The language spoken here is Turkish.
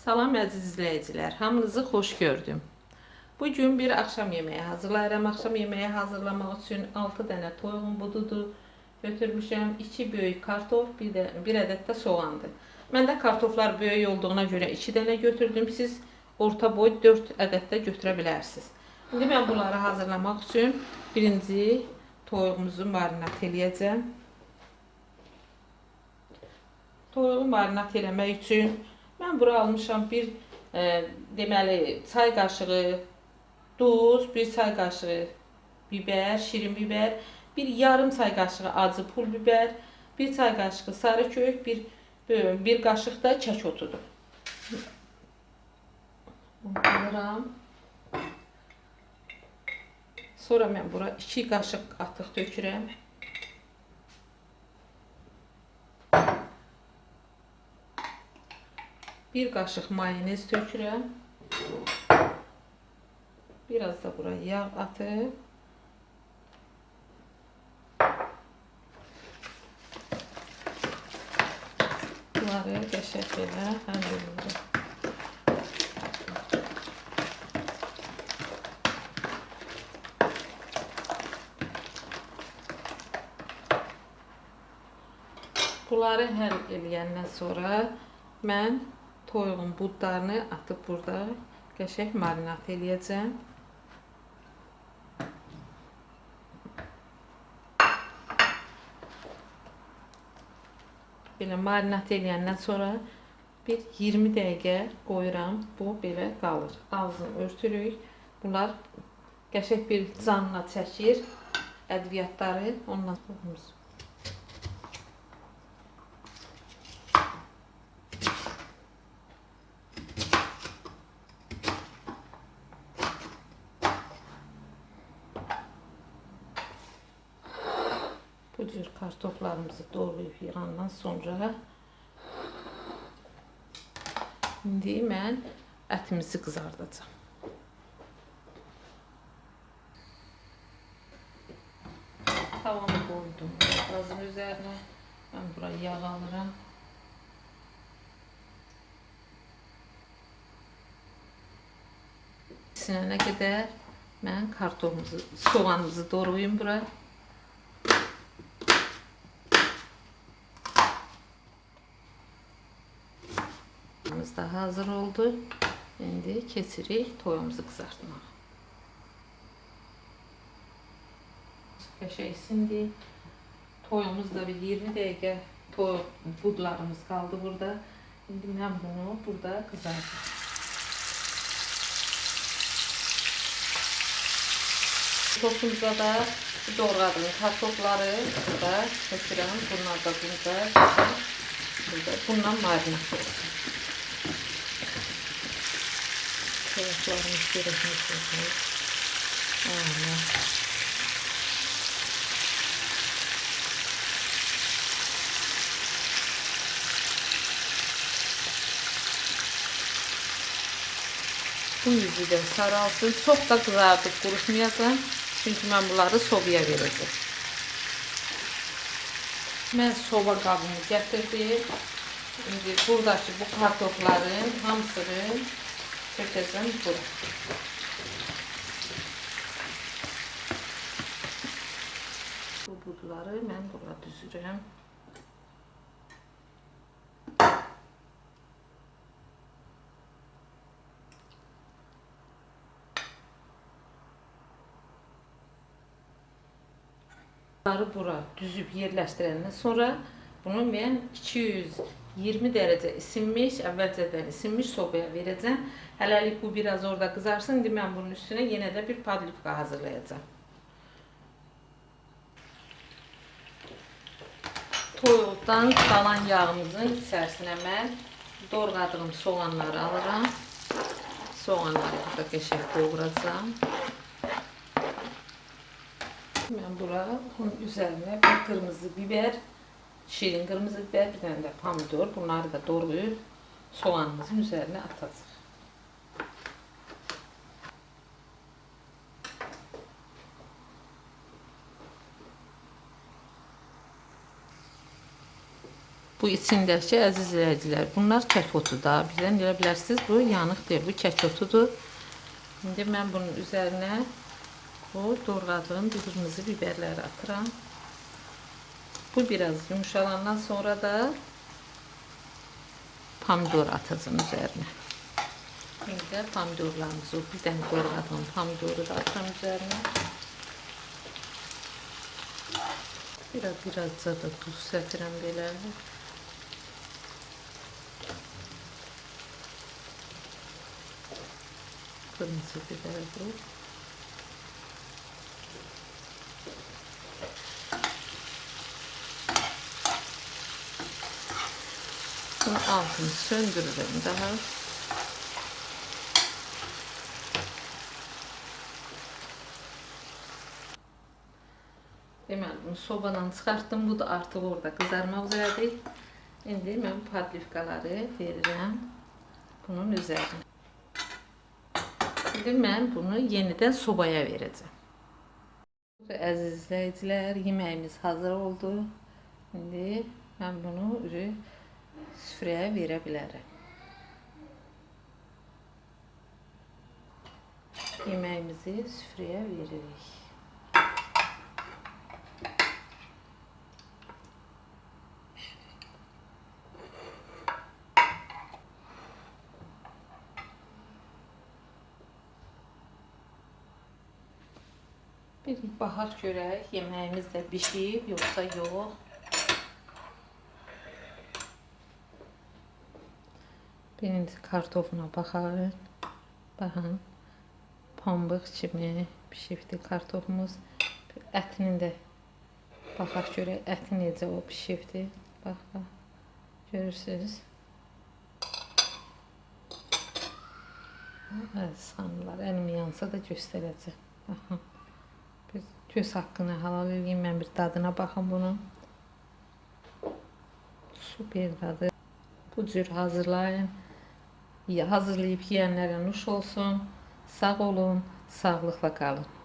Salam əziz izləyicilər, hamınızı xoş gördüm. Bu gün bir axşam yeməyi hazırlayıram. Axşam yeməyi hazırlamaq üçün 6 dənə toyuğun bududur götürmüşəm. 2 böyük kartof, bir də bir ədəd də soğandır. Məndə kartoflar böyük olduğuna görə 2 dənə götürdüm. Siz orta boy 4 ədəd də götürə bilərsiniz. İndi mən bunları hazırlamaq üçün birinci toyuğumuzu marinat eləyəcəm. Toyuğu marinat eləmək üçün mən bura almışam bir e, deməli çay qaşığı duz, bir çay qaşığı biber, şirin biber, bir yarım çay qaşığı acı pul biber, bir çay qaşığı sarı kök, bir bir, qaşıq da kək otudur. Bunu. Sonra mən bura 2 qaşıq qatıq tökürəm. Bir qaşıq mayonez tökürəm. Biraz da bura yağ atıb. Bunları qəşəng belə həm yumruq. Bunları həll eləyəndən sonra mən toyuğun budlarını atıb burada qəşəng marinat eləyəcəm. Belə marinat eləyəndən sonra bir 20 dəqiqə qoyuram. Bu belə qalır. Ağzını örtürük. Bunlar qəşəng bir canına çəkir ədviyyatları. Ondan sonra Bu cür kartoflarımızı doğrayıp yığandan sonra indi mən ətimizi qızardacağam. Tavamı koydum gazın üzerine. Ben buraya yağ alıram. Sinene qədər mən kartofumuzu, soğanımızı doğrayım buraya. Toyumuz da hazır oldu. Şimdi keçirik toyumuzu kızartmağa. Qəşəng sindi. Toyumuz bir 20 dəqiqə toy budlarımız kaldı burada. Şimdi mən bunu burada kızartacağım. Sosumuza da doğradığım kartofları burada tökürəm. Bunlar da burada. Burada bundan marinat olsun. Tavuklarımız gerekmiş olsun. Allah. Bu yüzü de saralsın. Çok da kızartıp kurutmayacağım. Çünkü ben bunları sobaya vereceğim. Ben soba kabını getirdim. Şimdi buradaki bu kartofların hamısını çekeceğim buraya. Bu budları ben burada düzürüm. Bunları bura düzüp yerləşdirəndən sonra bunu mən 220 dərəcə isinmiş, əvvəlcədən isinmiş sobaya verəcəm. Hələlik bu biraz orada kızarsın. İndi mən bunun üstünə yenə də bir padlivka hazırlayacağım. Toyuqdan qalan yağımızın içərisinə mən doğradığım soğanları alıram. Soğanları burada qəşəng doğrayacağım. Ben buraya bunun üzerine bir kırmızı biber, şirin kırmızı biber, bir tane de pomidor. Bunları da doğrayıp soğanımızın üzerine atacağız. Bu içindəki əziz izləyicilər, bunlar kək otudur. Birdən elə bu yanıq deyil, bu kək otudur. İndi mən bunun üzərinə bu doğradığım qırmızı biberləri atıram. Bu biraz yumuşalandan sonra da pomidor atacağım üzerine. Şimdi de pomidorlarımızı bir tane doğradım. Pomidoru da atıram üzerine. Biraz birazca da tuz səpirəm belə. Kırmızı biber bu. Bunun altını söndürürüm daha. Deməli, sobadan çıxartdım. Bu da artıq orada qızarmaq üzrədir. İndi mən padlivkaları verirəm bunun üzərinə. İndi mən bunu yenidən sobaya verəcəm. Əziz izləyicilər, yeməyimiz hazır oldu. İndi mən bunu ürü süfrəyə verə bilərəm. Yeməyimizi süfrəyə veririk. Bir baxaq görək yeməyimiz də bişib yoxsa yox. Birinci kartofuna baxarıq. Baxın. Pambıq kimi pişibdi kartofumuz. Ətinin də baxaq görək əti necə o pişibdi. Bax, bax. Görürsünüz. Əziz xanımlar, əlim yansa da göstərəcəm. Baxın. Bir göz haqqını halal edeyim. Mən bir dadına baxım bunun. Super dadı. Bu cür hazırlayın. Ya hazırlayıb yeyənlərə nuş olsun. Sağ olun, sağlıqla qalın.